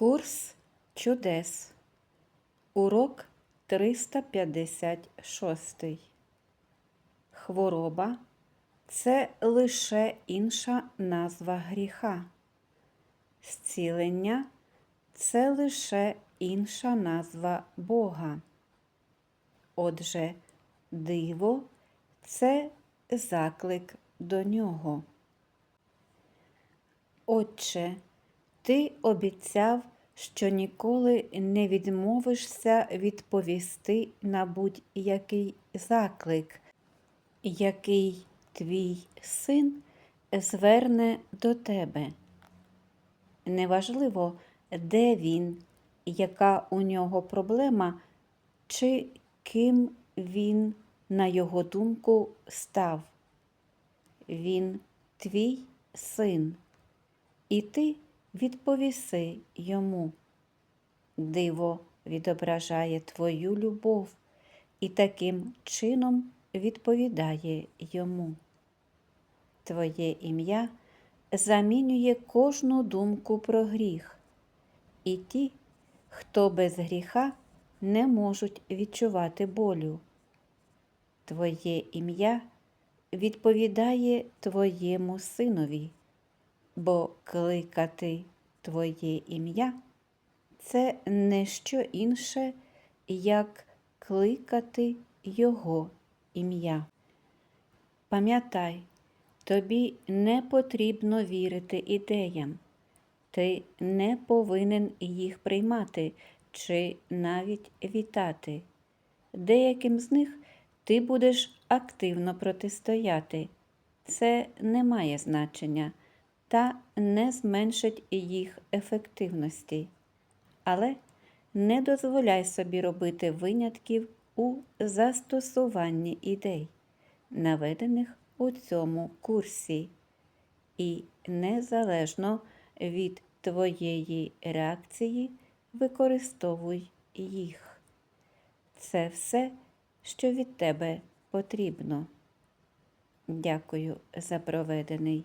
Курс чудес. Урок 356. Хвороба це лише інша назва гріха. Зцілення це лише інша назва Бога. Отже, диво це заклик до нього. Отче, ти обіцяв, що ніколи не відмовишся відповісти на будь-який заклик, який твій син зверне до тебе. Неважливо, де він, яка у нього проблема, чи ким він, на його думку, став. Він твій син, і ти відповіси йому. Диво відображає твою любов і таким чином відповідає йому. Твоє ім'я замінює кожну думку про гріх, і ті, хто без гріха не можуть відчувати болю. Твоє ім'я відповідає Твоєму синові, бо кликати Твоє ім'я це не що інше, як кликати Його ім'я. Пам'ятай, тобі не потрібно вірити ідеям, ти не повинен їх приймати чи навіть вітати. Деяким з них ти будеш активно протистояти. Це не має значення та не зменшить їх ефективності. Але не дозволяй собі робити винятків у застосуванні ідей, наведених у цьому курсі, і незалежно від твоєї реакції використовуй їх. Це все, що від тебе потрібно. Дякую за проведений